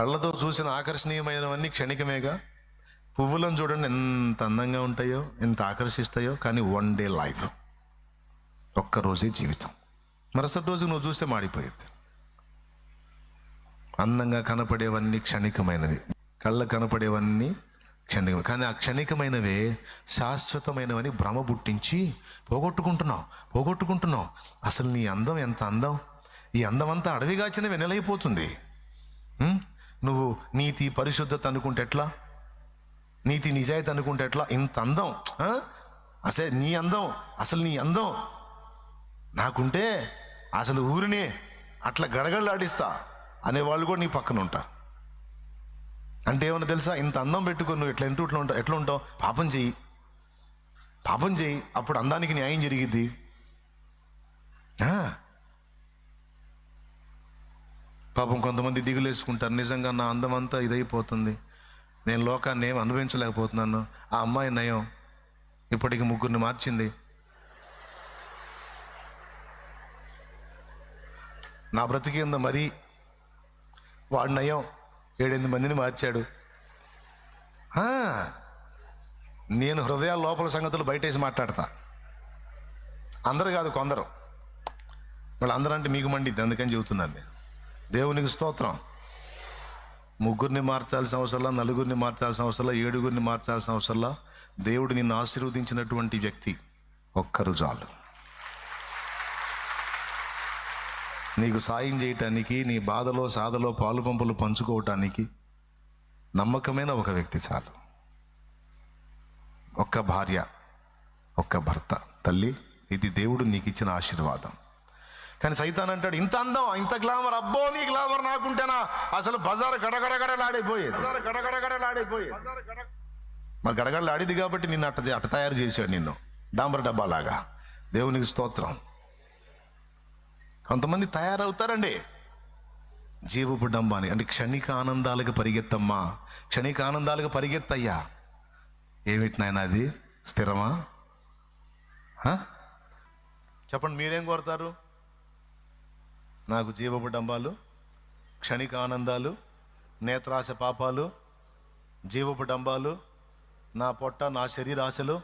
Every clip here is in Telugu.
కళ్ళతో చూసిన ఆకర్షణీయమైనవన్నీ క్షణికమేగా. పువ్వులను చూడండి ఎంత అందంగా ఉంటాయో ఎంత ఆకర్షిస్తాయో కానీ వన్ డే లైఫ్ ఒక్కరోజే జీవితం. మరుసటి రోజు నువ్వు చూస్తే మాడిపోయేది. అందంగా కనపడేవన్నీ క్షణికమైనవి. కళ్ళ కనపడేవన్నీ క్షణిక కానీ ఆ క్షణికమైనవే శాశ్వతమైనవని భ్రమ పుట్టించి పోగొట్టుకుంటున్నావు పోగొట్టుకుంటున్నావు. అసలు నీ అందం ఎంత అందం? ఈ అందం అంతా అడవిగాచిన వెనలైపోతుంది నువ్వు నీతి పరిశుద్ధత అనుకుంటే ఎట్లా? నీతి నిజాయితీ అనుకుంటే ఎట్లా? ఇంత అందం ఆ? అసలు నీ అందం అసలు నీ అందం. నాకుంటే అసలు ఊరిని అట్లా గడగడలాడిస్తా అనేవాళ్ళు కూడా నీ పక్కన ఉంటారు. అంటే ఏమన్నా తెలుసా? ఇంత అందం పెట్టుకొని నువ్వు ఎట్లా ఇంటూ ఇట్లా ఉంటావు ఎట్లా ఉంటావు? పాపం చెయ్యి. పాపం చెయ్యి. అప్పుడు అందానికి న్యాయం జరిగిద్ది ఆ. పాపం కొంతమంది దిగులేసుకుంటారు. నిజంగా నా అందం అంతా ఇదైపోతుంది. నేను లోకాన్ని ఏం అనుభవించలేకపోతున్నాను. ఆ అమ్మాయి నయం. ఇప్పటికి ముగ్గురిని మార్చింది. నా బ్రతికింద మరీ వాడు నయం. ఏడెనిమిది మందిని మార్చాడు. నేను హృదయాల లోపల సంగతులు బయటేసి మాట్లాడతా. అందరు కాదు కొందరు. వాళ్ళు అందరూ అంటే మీకు మండిద్ది. అందుకని చెబుతున్నాను నేను. దేవునికి స్తోత్రం. ముగ్గురిని మార్చాల్సిన అవసరంలా నలుగురిని మార్చాల్సిన అవసరంలా ఏడుగురిని మార్చాల్సిన అవసరంలా దేవుడు నిన్ను ఆశీర్వదించినటువంటి వ్యక్తి ఒక్కరు చాలు. నీకు సాయం చేయటానికి నీ బాధలో సాధలో పాలు పంపులు పంచుకోవటానికి నమ్మకమైన ఒక వ్యక్తి చాలు. ఒక్క భార్య ఒక్క భర్త తల్లి ఇది దేవుడు నీకు ఇచ్చిన ఆశీర్వాదం. కానీ సైతాన్ అంటాడు ఇంత అందం ఇంత గ్లామర్ అబ్బో నీ గ్లామర్ నాకుంటేనా? అసలు బజార్ గడగడగడలాడిపోయేది. గడగడగడలాడిపోయేది. మరి గడగడలాడిది కాబట్టి నిన్ను అట్ట అట్ట తయారు చేశాడు నిన్ను డాంబర్ డబ్బాలాగా. దేవునికి స్తోత్రం. కొంతమంది తయారవుతారండి. జీవపు డంబాని అంటే క్షణిక ఆనందాలకు పరిగెత్తమ్మా. క్షణిక ఆనందాలకు పరిగెత్తయ్యా. ఏమిటి నాయన అది? స్థిరమా? చెప్పండి మీరేం కోరుతారు? నాకు జీవపు డంబాలు క్షణిక ఆనందాలు నేత్రాశ పాపాలు జీవపు డంబాలు నా పొట్ట నా శరీరాశలు.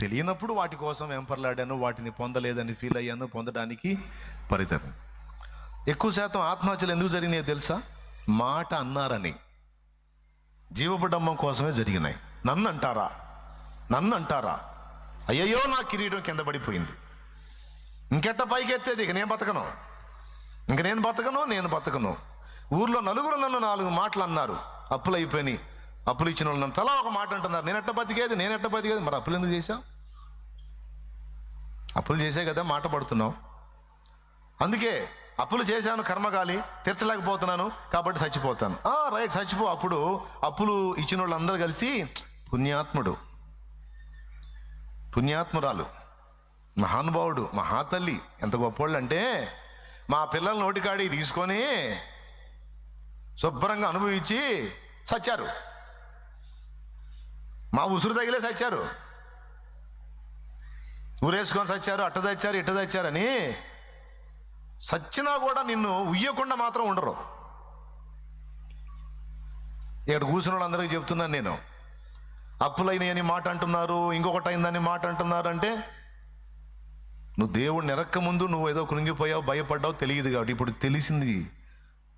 తెలియనప్పుడు వాటి కోసం వెంపర్లాడాను వాటిని పొందలేదని ఫీల్ అయ్యాను పొందడానికి పరితరం ఎక్కువ శాతం ఆత్మహత్యలు ఎందుకు జరిగినాయో తెలుసా? మాట అన్నారని. జీవపడమ్మం కోసమే జరిగినాయి. నన్ను అంటారా నన్ను అంటారా అయ్యయ్యో నా కిరీటం కింద పడిపోయింది. ఇంకెట్ట పైకి ఎత్తేది ఇక నేను బతకను. ఇంక నేను బతకను నేను బతకను. ఊర్లో నలుగురు నన్ను నాలుగు మాటలు అన్నారు అప్పులు అయిపోయినాయి అప్పులు ఇచ్చిన వాళ్ళు నన్ను తలా ఒక మాట అంటున్నారు. నేను ఎట్ట బతికేది? నేను ఎట్ట బతికేది? మరి అప్పులు ఎందుకు చేశావు? అప్పులు చేసే కదా మాట పడుతున్నావు. అందుకే అప్పులు చేశాను కర్మగాలి తీర్చలేకపోతున్నాను కాబట్టి చచ్చిపోతాను. ఆ, రైట్ చచ్చిపో. అప్పుడు అప్పులు ఇచ్చిన వాళ్ళందరూ కలిసి పుణ్యాత్ముడు. పుణ్యాత్మురాలు. మహానుభావుడు మహాతల్లి ఎంత గొప్పోళ్ళు అంటే మా పిల్లల నోటికాడి తీసుకొని శుభ్రంగా అనుభవించి చచ్చారు. మా ఉసురు తగిలే చచ్చారు. ఊరేసుకొని చచ్చారు అట్ట తెచ్చారు ఇట్ట తెచ్చారని సచ్చినా కూడా నిన్ను ఉయ్యకుండా మాత్రం ఉండరు. ఇక్కడ కూర్చున్న వాళ్ళందరికీ చెప్తున్నాను నేను. అప్పులైనవి మాట అంటున్నారు ఇంకొకటి అయిందని మాట అంటున్నారు అంటే నువ్వు దేవుడిని ఎరక్క ముందు నువ్వు ఏదో కృంగిపోయావు భయపడ్డావు తెలియదు కాబట్టి ఇప్పుడు తెలిసింది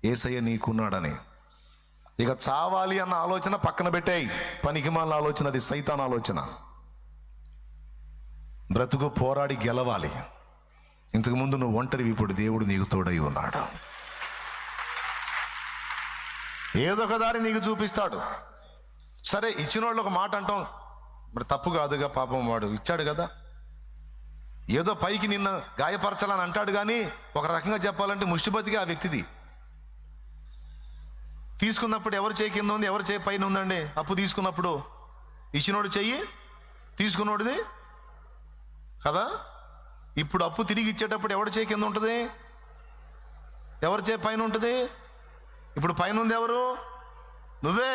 ఏసయ్య నీకున్నాడని. ఇక చావాలి అన్న ఆలోచన పక్కన పెట్టాయి. పనికిమాలిన ఆలోచన అది సైతాన్ ఆలోచన. బ్రతుకు పోరాడి గెలవాలి. ఇంతకు ముందు నువ్వు ఒంటరివి ఇప్పుడు దేవుడు నీకు తోడై ఉన్నాడు. ఏదో ఒక దారి నీకు చూపిస్తాడు. సరే ఇచ్చిన వాళ్ళు ఒక మాట అంటాం. మరి తప్పు కాదుగా పాపం వాడు ఇచ్చాడు కదా. ఏదో పైకి నిన్ను గాయపరచాలని అంటాడు కానీ ఒక రకంగా చెప్పాలంటే ముష్టిపతిగా ఆ వ్యక్తిది. తీసుకున్నప్పుడు ఎవరు చేయి కింద ఉంది ఎవరు చేయి పైన ఉందండి? అప్పు తీసుకున్నప్పుడు. ఇచ్చినోడు చెయ్యి తీసుకున్నోడిది కదా? ఇప్పుడు అప్పు తిరిగి ఇచ్చేటప్పుడు ఎవరి చేయి కింద ఉంటుంది? ఎవరి చేయి పైన ఉంటుంది? ఇప్పుడు పైన ఉంది ఎవరు? నువ్వే.